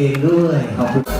ให้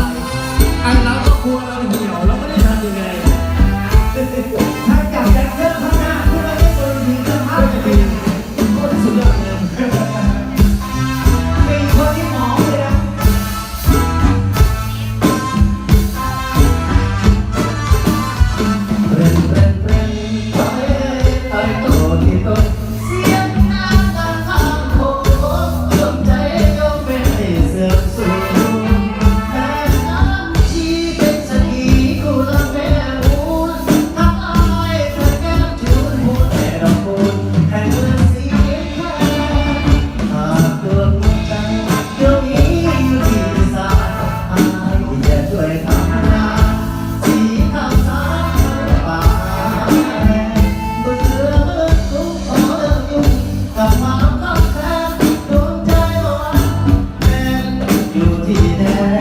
อ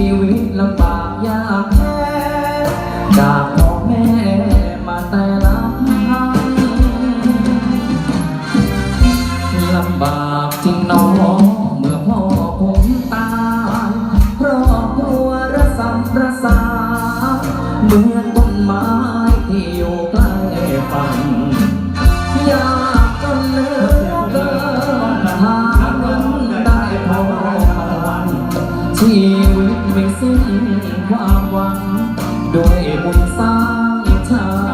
ีวิตลำบากยากแค่ีวิตไม่สิ้นความหวังด้วยบุญสร้างเธอ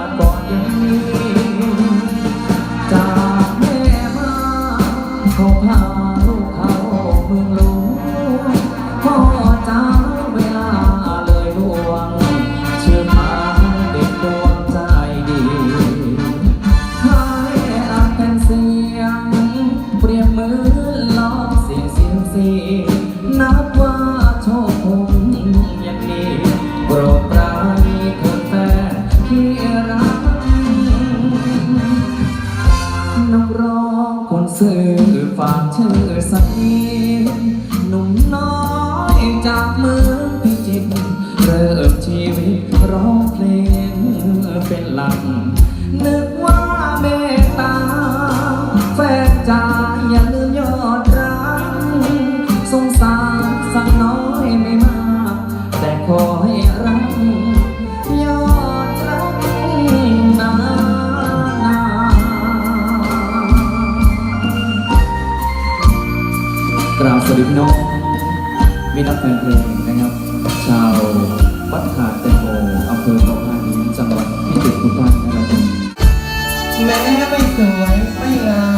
ักน้อยไม่มาก แต่ขอให้รักยอดรักนากราบสวัสดีพี่น้องมีนักแฟนเพลงนะครับ ชาววัดขาดแตงโมอำเภอเกาะพานีจังหวัดพิจิตรทุกท่านนะครับแม้ไม่สวยไม่งาม